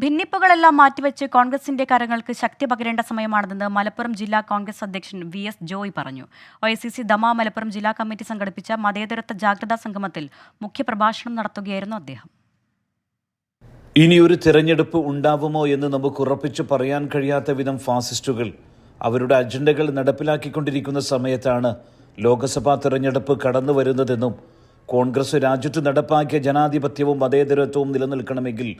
ഭിന്നിപ്പുകളെല്ലാം മാറ്റിവെച്ച് കോൺഗ്രസിന്റെ കരങ്ങൾക്ക് ശക്തി പകരേണ്ട സമയമാണെന്ന് മലപ്പുറം ജില്ലാ കോൺഗ്രസ് അധ്യക്ഷൻ വി എസ് ജോയ് പറഞ്ഞു. ഒ സി സി ദമാ മലപ്പുറം ജില്ലാ കമ്മിറ്റി സംഘടിപ്പിച്ച മതേതരത്വ ജാഗ്രതാ സംഗമത്തിൽ മുഖ്യപ്രഭാഷണം നടത്തുകയായിരുന്നു അദ്ദേഹം. ഇനിയൊരു തിരഞ്ഞെടുപ്പ് ഉണ്ടാവുമോ എന്ന് നമുക്ക് ഉറപ്പിച്ചു പറയാൻ കഴിയാത്ത വിധം ഫാസിസ്റ്റുകൾ അവരുടെ അജണ്ടകൾ നടപ്പിലാക്കിക്കൊണ്ടിരിക്കുന്ന സമയത്താണ് ലോക്സഭാ തിരഞ്ഞെടുപ്പ് കടന്നു വരുന്നതെന്നും കോൺഗ്രസ് രാജ്യത്ത് നടപ്പാക്കിയ ജനാധിപത്യവും മതേതരത്വവും നിലനിൽക്കണമെങ്കിൽ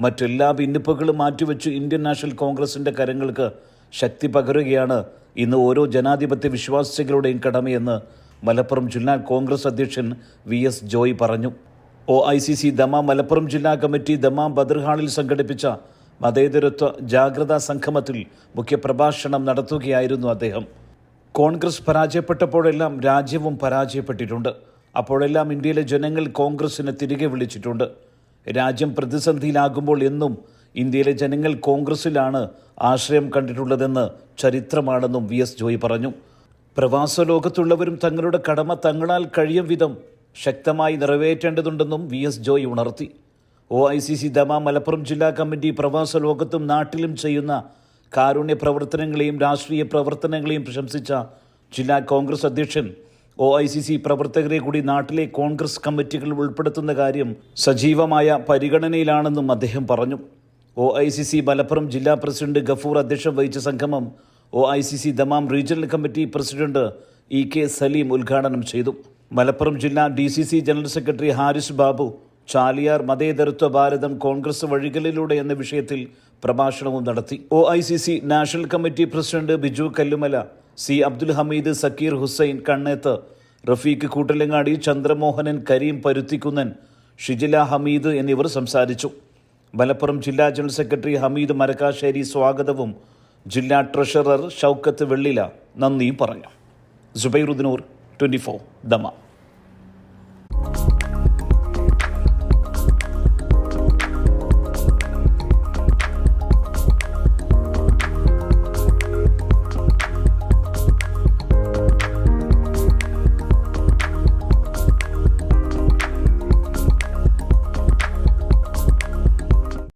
മറ്റെല്ലാ ഭിന്നിപ്പുകളും മാറ്റിവെച്ച് ഇന്ത്യൻ നാഷണൽ കോൺഗ്രസിന്റെ കരങ്ങൾക്ക് ശക്തി പകരുകയാണ് ഇന്ന് ഓരോ ജനാധിപത്യ വിശ്വാസികളുടെയും കടമയെന്ന് മലപ്പുറം ജില്ലാ കോൺഗ്രസ് അധ്യക്ഷൻ വി എസ് ജോയ് പറഞ്ഞു. O I C C Dammam Malappuram ജില്ലാ കമ്മിറ്റി ദമാം ബദർഹാളിൽ സംഘടിപ്പിച്ച മതേതരത്വ ജാഗ്രതാ സംഗമത്തിൽ മുഖ്യപ്രഭാഷണം നടത്തുകയായിരുന്നു അദ്ദേഹം. കോൺഗ്രസ് പരാജയപ്പെട്ടപ്പോഴെല്ലാം രാജ്യവും പരാജയപ്പെട്ടിട്ടുണ്ട്. അപ്പോഴെല്ലാം ഇന്ത്യയിലെ ജനങ്ങൾ കോൺഗ്രസിനെ തിരികെ വിളിച്ചിട്ടുണ്ട്. രാജ്യം പ്രതിസന്ധിയിലാകുമ്പോൾ എന്നും ഇന്ത്യയിലെ ജനങ്ങൾ കോൺഗ്രസിലാണ് ആശ്രയം കണ്ടിട്ടുള്ളതെന്ന് ചരിത്രമാണെന്നും വി എസ് ജോയി പറഞ്ഞു. പ്രവാസ ലോകത്തുള്ളവരും തങ്ങളുടെ കടമ തങ്ങളാൽ കഴിയും വിധം ശക്തമായി നിറവേറ്റേണ്ടതുണ്ടെന്നും വി എസ് ജോയ് ഉണർത്തി. O I C C ദമ Malappuram ജില്ലാ കമ്മിറ്റി പ്രവാസ ലോകത്തും നാട്ടിലും ചെയ്യുന്ന കാരുണ്യ പ്രവർത്തനങ്ങളെയും രാഷ്ട്രീയ പ്രവർത്തനങ്ങളെയും പ്രശംസിച്ച ജില്ലാ കോൺഗ്രസ് അധ്യക്ഷൻ ഒ ഐ സി സി പ്രവർത്തകരെ കൂടി നാട്ടിലെ കോൺഗ്രസ് കമ്മിറ്റികൾ ഉൾപ്പെടുത്തുന്ന കാര്യം സജീവമായ പരിഗണനയിലാണെന്നും അദ്ദേഹം പറഞ്ഞു. O I C C Malappuram ജില്ലാ പ്രസിഡന്റ് ഗഫൂർ അധ്യക്ഷം വഹിച്ച സംഗമം O I C C Dammam regional committee president E K Saleem ഉദ്ഘാടനം ചെയ്തു. മലപ്പുറം ജില്ലാ D C C general secretary Haris Babu Chaliyar മതേതരത്വ ഭാരതം കോൺഗ്രസ് വഴികളിലൂടെ എന്ന വിഷയത്തിൽ പ്രഭാഷണവും നടത്തി. O national committee president Biju Kallumala C Abdul Hameed Sakkir Hussain Kanneth Rafeeq Koottalangadi Chandramohanan Kareem Paruthikkunnan Shijila Hameed എന്നിവർ സംസാരിച്ചു. മലപ്പുറം ജില്ലാ ജനറൽ സെക്രട്ടറി ഹമീദ് മരക്കാശ്ശേരി സ്വാഗതവും ജില്ലാ ട്രഷറർ ഷൗക്കത്ത് വെള്ളില നന്ദിയും പറഞ്ഞു. സുബൈറുദ്ദിനൂർ ട്വന്റി ഫോർ ദമ.